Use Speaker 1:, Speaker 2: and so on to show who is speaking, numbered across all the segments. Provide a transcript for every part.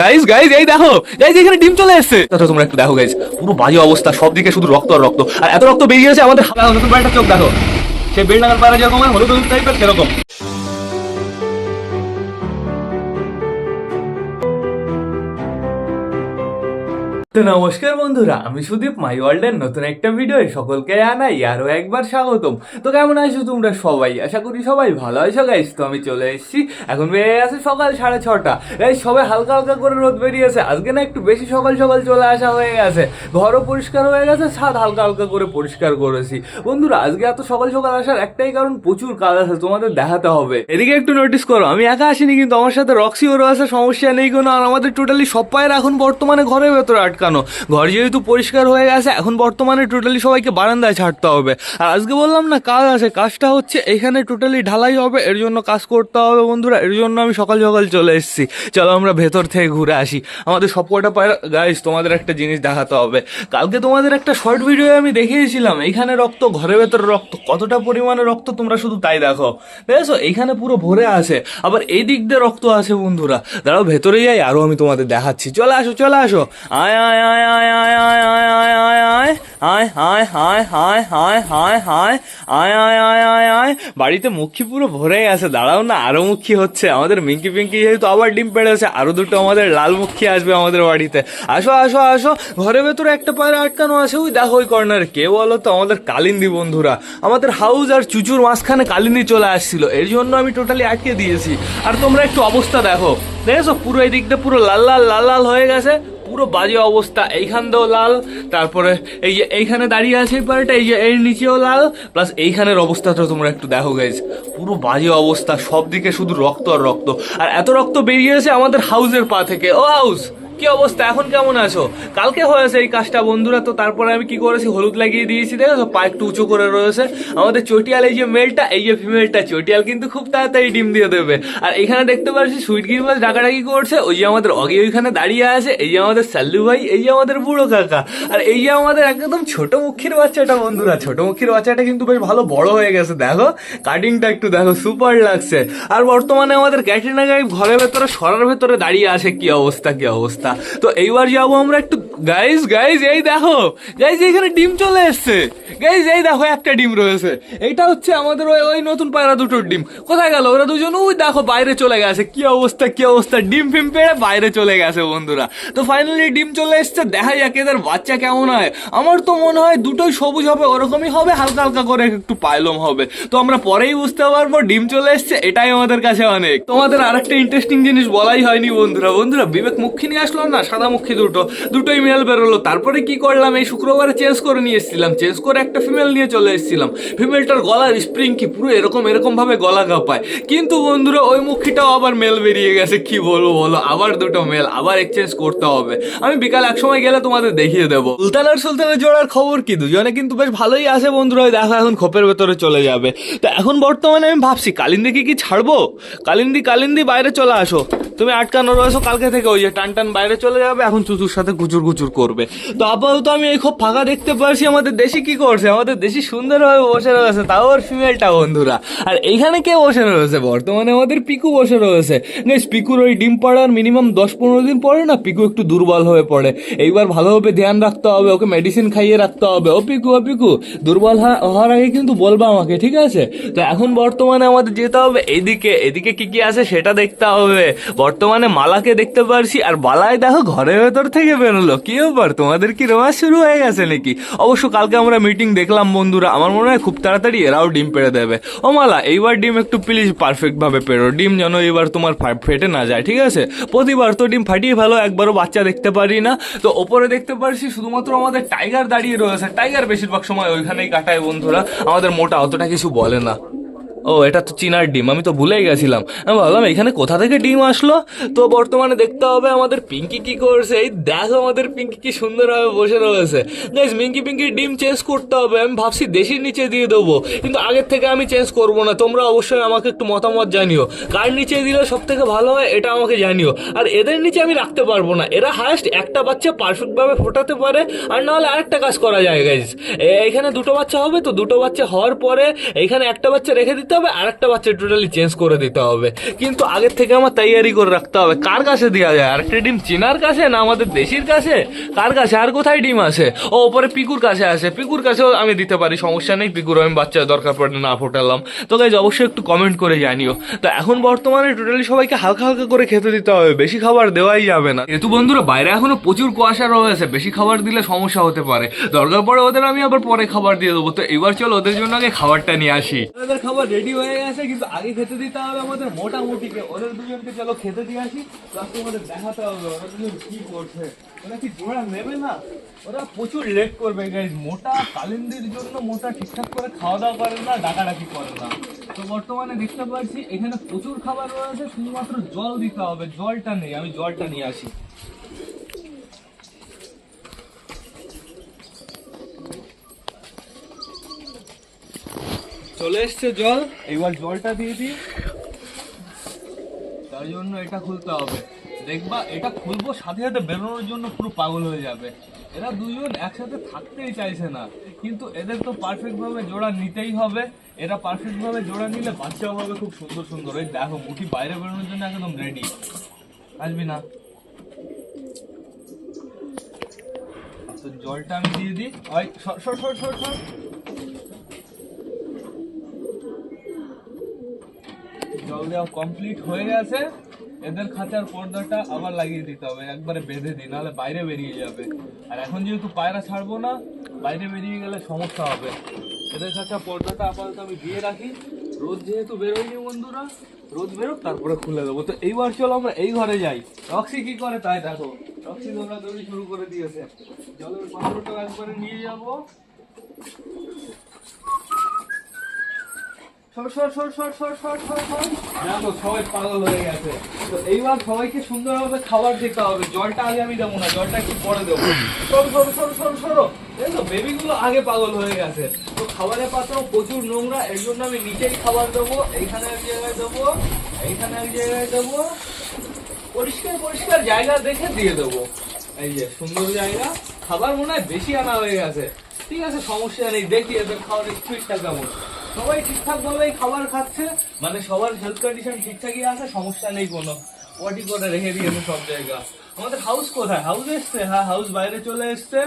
Speaker 1: Guys guys এই দেখো guys এখানে ডিম চলে এসেছে। তো তোমরা একটু দেখো গাইস পুরো বাজে অবস্থা সব দিকে শুধু রক্ত আর রক্ত। আর এত রক্ত বেরিয়ে গেছে আমাদের নতুন বাড়িটা চোখ দেখো? সে বেলডাঙ্গার পাড়া যেরকম হলুদ হলুদ টাইপের সেরকম। তো নমস্কার বন্ধুরা, আমি সুদীপ মাই ওয়ার্ল্ডের নতুন একটা ভিডিও সকলকে জানাই আরও একবার স্বাগতম। তো কেমন আছো তোমরা সবাই? আশা করি সবাই ভালো আছো গাইস তো আমি চলে এসেছি। এখন বেরিয়ে আছে সকাল সাড়ে ছটা। এই সবাই হালকা হালকা করে রোদ বেরিয়েছে। আজকে না একটু বেশি সকাল সকাল চলে আসা হয়ে গেছে। ঘরও পরিষ্কার হয়ে গেছে, ছাদ হালকা হালকা করে পরিষ্কার করেছি। বন্ধুরা, আজকে এত সকাল সকাল আসার একটাই কারণ, প্রচুর কাজ আছে, তোমাদের দেখাতে হবে। এদিকে একটু নোটিস করো, আমি একা আসিনি, কিন্তু আমার সাথে রক্সি ওরও আছে সমস্যা নেই কোনো। আর আমাদের টোটালি সব পায়ের এখন বর্তমানে ঘরের ভেতরে আটকানো ঘর যেহেতু পরিষ্কার হয়ে গেছে, এখন বর্তমানে টোটালি সবাইকে বারান্দায় ছাড়তে হবে। আর আজকে বললাম না, কাজ আছে, কাজটা হচ্ছে এখানে টোটালি ঢালাই হবে, এর জন্য কাজ করতে হবে বন্ধুরা, এর জন্য আমি সকাল সকাল চলে এসেছি। চলো আমরা ভেতর থেকে ঘুরে আসি। আমাদের সব কটা পায়ের গাইস তোমাদের একটা জিনিস দেখাতে হবে। কালকে তোমাদের একটা শর্ট ভিডিও আমি দেখিয়েছিলাম এইখানে রক্ত ঘরে ভেতরে রক্ত, কতটা পরিমাণে রক্ত তোমরা শুধু তাই দেখো। দেখেছ? এইখানে পুরো ভরে আছে, আবার এই দিক দিয়ে রক্ত আছে বন্ধুরা। দাঁড়াও, ভেতরে যাই, আরও আমি তোমাদের দেখাচ্ছি। চলে আসো চলে আসো। আয় আয় আয় আয় আয় আয় আয় আয় আয় আয় আয় আয় আয় আয় আয় আয় বাড়িতে মুখি পুরো ভরে গেছে দাঁড়াও না আরও মুখি হচ্ছে আমাদের মিঙ্কি পিঙ্কি যেহেতু আবার ডিম পেড়েছে আরও দুটো আমাদের লাল মুখি আসবে আমাদের বাড়িতে আসো আসো আসো ঘরের ভেতরে একটা পায়রা আটকানো আছে ওই দেখো ওই কর্নারে কে বলো তো আমাদের কালিন্দি বন্ধুরা আমাদের হাউস আর চুচুর মাঝখানে কালিন্দি চলে আসছিল এর জন্য আমি টোটালি আটকে দিয়েছি আর তোমরা একটু অবস্থা দেখো দেখেছ পুরো এই দিকটা পুরো লাল লাল লাল লাল হয়ে গেছে পুরো বাজে অবস্থা। এইখান দিয়েও লাল, তারপরে এই যে এইখানে দাঁড়িয়ে আছে এই এই যে এর নিচেও লাল প্লাস এইখানের অবস্থাটা তোমরা একটু দেখো গাইজ পুরো বাজে অবস্থা সব দিকে শুধু রক্ত আর রক্ত। আর এত রক্ত বেরিয়েছে আমাদের হাউসের পা থেকে। ও হাউস কি অবস্থা? এখন কেমন আছো? কালকে হয়েছে এই কাজটা, বন্ধুরা। তো তারপরে আমি কি করেছি? হলুদ লাগিয়ে দিয়েছি দেখো পা একটু উঁচু করে রয়েছে। আমাদের চটিয়াল, এই যে মেলটা এই যে ফিমেলটা চটিয়াল কিন্তু খুব তাড়াতাড়ি ডিম দিয়ে দেবে। আর এখানে দেখতে পাচ্ছি, সুইট গির মাছ ডাকাডাকি করছে। ওই যে আমাদের অগে ওইখানে দাঁড়িয়ে আছে, এই যে আমাদের সাল্লু ভাই, এই যে আমাদের বুড়ো কাকা। আর এই যে আমাদের একদম ছোট মুখির বাচ্চাটা, বন্ধুরা। ছোট মুখির বাচ্চাটা কিন্তু বেশ ভালো বড় হয়ে গেছে, দেখো। কাটিংটা একটু, দেখো সুপার লাগছে। আর বর্তমানে আমাদের ক্যাটরিনা গাই ঘরের ভেতরে, সরার ভেতরে দাঁড়িয়ে আছে। কি অবস্থা কি অবস্থা? তো এইবার যাব আমরা একটু গাইজ গাইজ এই দেখো গাইজ এখানে ডিম চলে এসছে। গাইজ এই দেখো, একটা ডিম রয়েছে। এইটা হচ্ছে আমাদের ওই ওই নতুন পায়রা দুটোর ডিম। কোথায় গেল ওরা দুজন? ওই দেখো, বাইরে চলে গেছে। কি অবস্থা কি অবস্থা? ডিম ফিম পেড়ে বাইরে চলে গেছে বন্ধুরা। তো ফাইনালি ডিম চলে এসছে দেখা যাক এদের বাচ্চা কেমন হয়। আমার তো মনে হয় দুটোই সবুজ হবে, ওরকমই হবে, হালকা হালকা করে একটু পাইলম হবে। তো আমরা পরেই বুঝতে পারব, ডিম চলে এসছে, এটাই আমাদের কাছে অনেক। তোমাদের আরেকটা ইন্টারেস্টিং জিনিস বলাই হয়নি বন্ধুরা। বন্ধুরা, বিবেক মুখী নিয়ে আসলো না সাদা মুখী দুটো। দুটোই মেল বেরোলো। তারপরে কি করলাম? এই শুক্রবারে চেঞ্জ করে নিয়ে এসেছিলাম। চেঞ্জ করে একটা ফিমেল নিয়ে চলে এসেছিলাম। ফিমেলটার গলার স্প্রিং কি পুরো এরকম এরকম ভাবে গলা কাঁপায়। কিন্তু বন্ধুরা, ওই মুখীটাও আবার মেল বেরিয়ে গেছে। কি বলব বলো? আবার দুটো মেল আবার এক্সচেঞ্জ করতে হবে। আমি বিকাল এক সময় গেলে তোমাদের দেখিয়ে দেবো। সুলতান আর সুলতানের জোড়ার খবর কি? দুজনে কিন্তু বেশ ভালোই আছে বন্ধুরা। দেখো এখন খোপের ভেতরে চলে যাবে। তো এখন বর্তমানে আমি ভাবছি, কালিন্দিকে কি ছাড়বো? কালিন্দি কালিন্দি, বাইরে চলে আসো। তুমি আটকানো রয়েছো, কালকে থেকে ওই যে টান টান বাইরে চলে যাবে, এখন চুচুর সাথে গুচুর গুচুর করবে। তো আপাতত আমি এই খুব ফাঁকা দেখতে পারছি, আমাদের দেশি কি করছে? আমাদের দেশি সুন্দরভাবে বসে রয়েছে, তাও ওর ফিমেলটা বন্ধুরা। আর এইখানে কে বসে রয়েছে? বর্তমানে আমাদের পিকু বসে রয়েছে। গাইস পিকুর ওই ডিম পাড়ার মিনিমাম দশ পনেরো দিন পরে না পিকু একটু দুর্বল হয়ে পড়ে। এইবার ভালোভাবে ধ্যান রাখতে হবে, ওকে মেডিসিন খাইয়ে রাখতে হবে। ও পিকু ও পিকু, দুর্বল হওয়া- হওয়ার আগে কিন্তু বলবা আমাকে, ঠিক আছে? তো এখন বর্তমানে আমাদের যেতে হবে, এদিকে এদিকে কি কি আছে সেটা দেখতে হবে। বর্তমানে মালাকে দেখতে পারছি, আর বালায় দেখো ঘরের ভেতর থেকে বেরোলো। কি ব্যাপার? তোমাদের কি রোমাঞ্চ শুরু হয়ে গেছে নাকি? অবশ্য কালকে আমরা মিটিং দেখলাম বন্ধুরা, আমার মনে হয় খুব তাড়াতাড়ি এরাও ডিম পেড়ে দেবে। ও মালা, এইবার ডিম একটু প্লিজ পারফেক্ট ভাবে পেড়ো। ডিম যেন এবার তোমার ফেটে না যায়, ঠিক আছে? প্রতিবার তো ডিম ফাটিয়ে ফেলো, একবারও বাচ্চা দেখতে পারি না। তো ওপরে দেখতে পারছি শুধুমাত্র আমাদের টাইগার দাঁড়িয়ে রয়েছে। টাইগার বেশিরভাগ সময় ওইখানেই কাটায় বন্ধুরা। আমাদের মোটা অতটা কিছু বলে না। ও, এটা তো চিনার ডিম, আমি তো ভুলেই গেছিলাম। আমি ভাবলাম, এখানে কোথা থেকে ডিম আসলো? তো বর্তমানে দেখতে হবে আমাদের পিঙ্কি কি করছে। এই দেখো আমাদের পিঙ্কি কি সুন্দরভাবে বসে রয়েছে। গাইজ মিঙ্কি পিঙ্কির ডিম চেঞ্জ করতে হবে। আমি ভাবছি দেশির নিচে দিয়ে দেবো। কিন্তু আগের থেকে আমি চেঞ্জ করব না। তোমরা অবশ্যই আমাকে একটু মতামত জানিও। কার নিচে দিলে সব থেকে ভালো হয়, এটা আমাকে জানিও। আর এদের নিচে আমি রাখতে পারব না। এরা হায়েস্ট একটা বাচ্চা পারফেক্ট ভাবে ফোটাতে পারে। আর নাহলে আরেকটা কাজ করা যায় গাইজ এখানে দুটো বাচ্চা হবে, তো দুটো বাচ্চা হওয়ার পরে এখানে একটা বাচ্চা রেখে দিতে দিতে হবে আর একটা বাচ্চা টোটালি চেঞ্জ করে দিতে হবে। কিন্তু আগের থেকে আমার তৈয়ারি করে রাখতে হবে। কার কাছে দেওয়া যায়? আরেকটা ডিম চিনার কাছে না আমাদের দেশির কাছে? কার কাছে? আর কোথায় ডিম আছে? ও ওপরে পিকুর কাছে আছে। পিকুর কাছেও আমি দিতে পারি, সমস্যা নেই। পিকুর, আমি বাচ্চা দরকার পড়ে না ফোটালাম। তো গাইজ অবশ্যই একটু কমেন্ট করে জানিও। তো এখন বর্তমানে টোটালি সবাইকে হালকা হালকা করে খেতে দিতে হবে। বেশি খাবার দেওয়াই যাবে না। যেহেতু বন্ধুরা, বাইরে এখনও প্রচুর কুয়াশা রয়েছে। বেশি খাবার দিলে সমস্যা হতে পারে। দরকার পড়ে ওদের আমি আবার পরে খাবার দিয়ে দেবো। তো এবার চলো ওদের জন্য আগে খাবারটা নিয়ে আসি। খাবার রেডি হয়ে গেছে, কিন্তু আগে খেতে দিতে হবে আমাদের মোটামুটিকে। ওদের দুজনকে চলো খেতে দিয়ে আসি প্লাস তোমাদের দেখাতে হবে, ওরা দুজন কি করছে? ওরা কি জোড়া নেবে না? ওরা প্রচুর লেট করবে গাইজ মোটা কালিন্দির জন্য মোটা ঠিকঠাক করে খাওয়া দাওয়া করে না, ডাকাডাকি করে না। তো বর্তমানে দেখতে পাচ্ছি, এখানে প্রচুর খাবার রয়েছে, শুধুমাত্র জল দিতে হবে, জলটা নেই, আমি জলটা নিয়ে আসি। চলে এসছে জল। এবার জলটা দিয়ে দিই। তার জন্য এটা খুলতে হবে। দেখবা, এটা খুলবো, সাথে সাথে বেরোনোর জন্য পুরো পাগল হয়ে যাবে। এরা দুজন একসাথে থাকতেই চাইছে না। কিন্তু এদের তো পারফেক্ট ভাবে জোড়া নিতেই হবে। এরা পারফেক্ট ভাবে জোড়া নিলে বাচ্চাও হবে খুব সুন্দর সুন্দর। ওই দেখো, মুঠি বাইরে বেরোনোর জন্য একদম রেডি আসবি না? তো জলটা আমি দিয়ে দিই। সর সর সর সর সর। দেওয়া কমপ্লিট হয়ে গেছে। এদের খাঁচার পর্দাটা আবার লাগিয়ে দিতে হবে, একবারে বেঁধে দিই, নাহলে বাইরে বেরিয়ে যাবে। আর এখন যেহেতু পায়রা ছাড়বো না, বাইরে বেরিয়ে গেলে সমস্যা হবে। এদের খাঁচার পর্দাটা আপাতত আমি দিয়ে রাখি। রোদ যেহেতু বেরোয়নি বন্ধুরা, রোদ বেরোক, তারপরে খুলে দেবো। তো এইবার চলো আমরা এই ঘরে যাই। রক্সি কি করে? তাই দেখো, রক্সি দৌড়া দৌড়ি শুরু করে দিয়েছে। জলের পাত্রটা একবারে নিয়ে যাব। সবাই পাগল হয়ে গেছে। তো এইবার সবাইকে সুন্দরভাবে খাবার দিতে হবে। জলটা আগে আমি দেবো না, জলটা একটু পরে দেবো। সর এই তো, বেবিগুলো আগে পাগল হয়ে গেছে। তো খাবারের পাত্র প্রচুর নোংরা, এর জন্য আমি নিচেই খাবার দেবো, এইখানে এক জায়গায় দেবো, এইখানে এক জায়গায় দেবো। পরিষ্কার পরিষ্কার জায়গা দেখে দিয়ে দেবো। এই যে, সুন্দর জায়গা। খাবার মনে হয় বেশি আনা হয়ে গেছে। ঠিক আছে, সমস্যা নেই, দেখি, এদের খাওয়ার স্পিডটা কেমন। সবাই ঠিকঠাক ভাবেই খাবার খাচ্ছে মানে সবার হেলথ কন্ডিশন ঠিকঠাকই আছে, সমস্যা নেই কোনো। ওয়াটি করে রেখে দিয়েছে সব জায়গা আমাদের হাউস কোথায়? হাউস এসছে হ্যাঁ হাউস বাইরে চলে এসছে।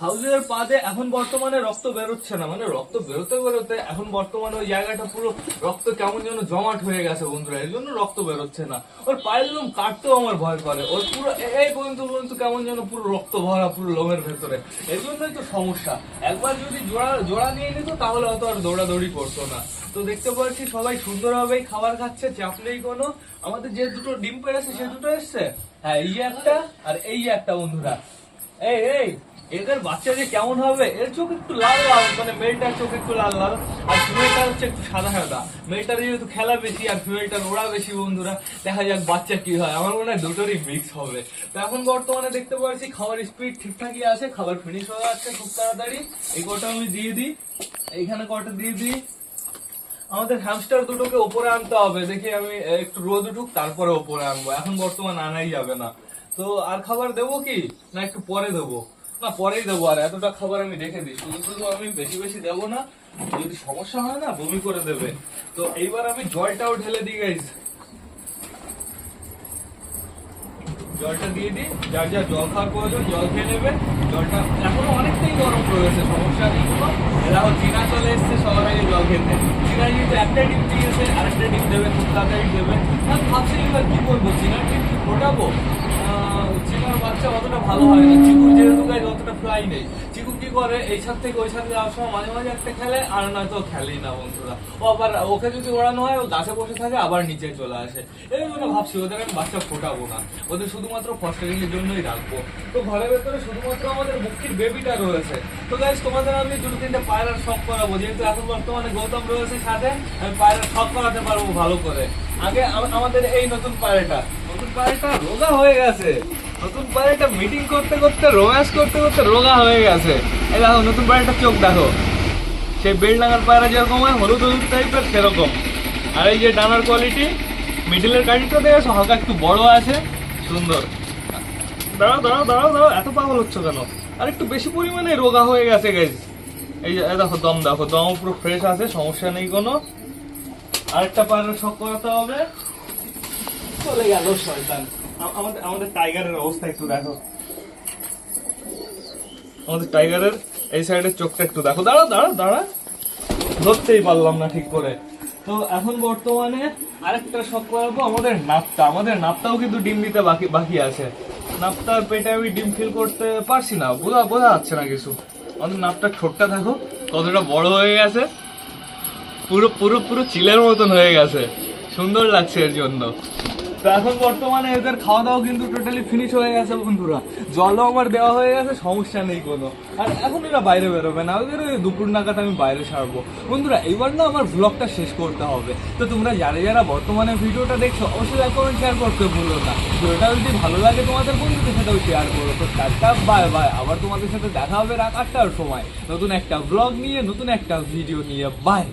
Speaker 1: হাউসের পাদে এখন বর্তমানে রক্ত বেরোচ্ছে না। মানে রক্ত বেরোতে বেরোতে এখন বর্তমানে ওই জায়গাটা পুরো রক্ত কেমন যেন জমাট হয়ে গেছে বন্ধুরা। এই জন্য রক্ত বেরোচ্ছে না। ওর পায়ের লোম কাটতেও আমার ভয় করে। ওর পুরো এই পর্যন্ত পর্যন্ত কেমন যেন পুরো রক্ত ভরা পুরো লোমের ভেতরে। এই জন্যই তো সমস্যা। একবার যদি জোড়া জোড়া নিয়ে নিত তাহলে অত আর দৌড়াদৌড়ি করতো না। তো দেখতে পাচ্ছি সবাই সুন্দরভাবেই খাবার খাচ্ছে, চাপ নেই কোনো। আমাদের যে দুটো ডিম পেড়েছে সে দুটো এসছে। হ্যাঁ এই একটা আর এই একটা বন্ধুরা। এই এই, এদের বাচ্চা যে কেমন হবে? এর চোখ একটু লাল লাল মানে মেয়েটার চোখ একটু লাল লাল, আর ফিমেলটা হচ্ছে একটু সাদা সাদা। মেয়েটার যেহেতু খেলা বেশি আর ফিমেলটার ওড়া বেশি, বন্ধুরা, দেখা যাক বাচ্চা কি হয়। আমার মনে হয় দুটোরই মিক্স হবে। তো এখন বর্তমানে দেখতে পাচ্ছি খাবার স্পিড ঠিকঠাকই আছে, খাবার ফিনিশ হয়ে যাচ্ছে খুব তাড়াতাড়ি। এই কটা আমি দিয়ে দিই। এইখানে কটা দিয়ে দিই। আমাদের হ্যামস্টার দুটোকে ওপরে আনতে হবে। দেখি আমি একটু রোদ উঠুক, তারপরে ওপরে আনব। এখন বর্তমান আনাই যাবে না। তো আর খাবার দেবো কি? না, একটু পরে দেবো। না, পরেই দেবো। আর এতটা খাবার আমি রেখে দিই। শুধু শুধু আমি বেশি বেশি দেবো না, যদি সমস্যা হয় না, বমি করে দেবে। তো এইবার আমি জলটাও ঢেলে দিই গাইজ জলটা দিয়ে দিই। যার যা জল খাওয়ার প্রয়োজন, জল খেয়ে নেবে। জলটা এখনও অনেকটাই গরম রয়েছে, সমস্যা নেই এরাও চীনা চলে এসছে সবার আগে জল খেতে। চীনা কিন্তু একটা ডিম দিয়েছে আরেকটা টিপ দেবে, খুব তাড়াতাড়ি দেবে। আমি ভাবছি এবার কি করব চীনার টিপ ফোটাবো? চিনার বাচ্চা অতটা ভালো হয় না। চিকুর যেহেতু গায়ে অতটা ফ্লাই নেই। কি করে? এই ছাদ থেকে ওই ছাদে যাওয়ার সময় মাঝে মাঝে একটা খেলে, আর নয়তো খেলেই না বন্ধুরা। ও আবার, ওকে যদি ওড়ানো হয়, ও গাছে বসে থাকে, আবার নিচে চলে আসে। এই জন্য ভাবছি, ওদের আমি বাচ্চা ফোটাবো না। ওদের শুধুমাত্র ফস্টারিং এর জন্যই রাখব। তো ঘরের ভেতরে শুধুমাত্র আমাদের মুক্তির বেবিটা রয়েছে। তো গাইজ তোমাদের আমি দুটো তিনটে পায়রার শখ করাবো। যেহেতু এখন বর্তমানে গৌতম রয়েছে সাথে, আমি পায়রার শখ করাতে পারব ভালো করে। আগে আমাদের এই নতুন পায়রাটা। নতুন পায়রাটা রোগা হয়ে গেছে। নতুন পায়রাটা মিটিং করতে করতে রোম্যান্স করতে করতে রোগা হয়ে গেছে। এই দেখো, নতুন পায়রাটা চোখ দেখো। সেই বেলডাঙ্গার পায়রা যেরকম হয়, হলুদ হলুদ টাইপের সেরকম। আর এই যে ডানার কোয়ালিটি মিডিলের কাটিটা দেখেছ হালকা একটু বড় আছে, সুন্দর। দাঁড়াও দাঁড়াও দাঁড়াও দাঁড়াও, এত পাগল হচ্ছে কেন? আর একটু বেশি পরিমাণে রোগা হয়ে গেছে গাইজ এই যে দেখো, দম দেখো, দম পুরো ফ্রেশ আছে, সমস্যা নেই কোনো। আরেকটা পায়ের শখ করাতে হবে। চলে গেল, শয়তান। আমাদের আমাদের টাইগারের অবস্থা একটু দেখো। আমাদের টাইগারের এই সাইডের চোখটা একটু দেখো। দাঁড়া দাঁড়া দাঁড়া ধরতেই পারলাম না ঠিক করে। তো এখন বর্তমানে আরেকটা শখ করাবো আমাদের নাপটা। আমাদের নাপটাও কিন্তু ডিম দিতে বাকি বাকি আছে। নাপটার পেটে আমি ডিম ফিল করতে পারছি না। বোঝা বোঝা যাচ্ছে না কিছু। আমাদের নাপটার ঠোঁটটা দেখো, কতটা বড় হয়ে গেছে। পুরো পুরো পুরো চিলের মতন হয়ে গেছে। সুন্দর লাগছে এর জন্য। তো এখন বর্তমানে এদের খাওয়া দাওয়া কিন্তু টোটালি ফিনিশ হয়ে গেছে বন্ধুরা। জলও আমার দেওয়া হয়ে গেছে, সমস্যা নেই কোনো। আর এখন এরা বাইরে বেরোবে না, ওদের দুপুর নাগাদ আমি বাইরে ছাড়বো। বন্ধুরা এবার না আমার ব্লগটা শেষ করতে হবে। তো তোমরা যারা যারা বর্তমানে ভিডিওটা দেখছ, অবশ্যই লাইক কমেন্ট শেয়ার করতে ভুলো না। ভিডিওটা যদি ভালো লাগে তোমাদের বন্ধুদের সাথেও শেয়ার করো। তো টাটা বাই বাই আবার তোমাদের সাথে দেখা হবে রাত আটটার সময়। নতুন একটা ব্লগ নিয়ে, নতুন একটা ভিডিও নিয়ে। বাই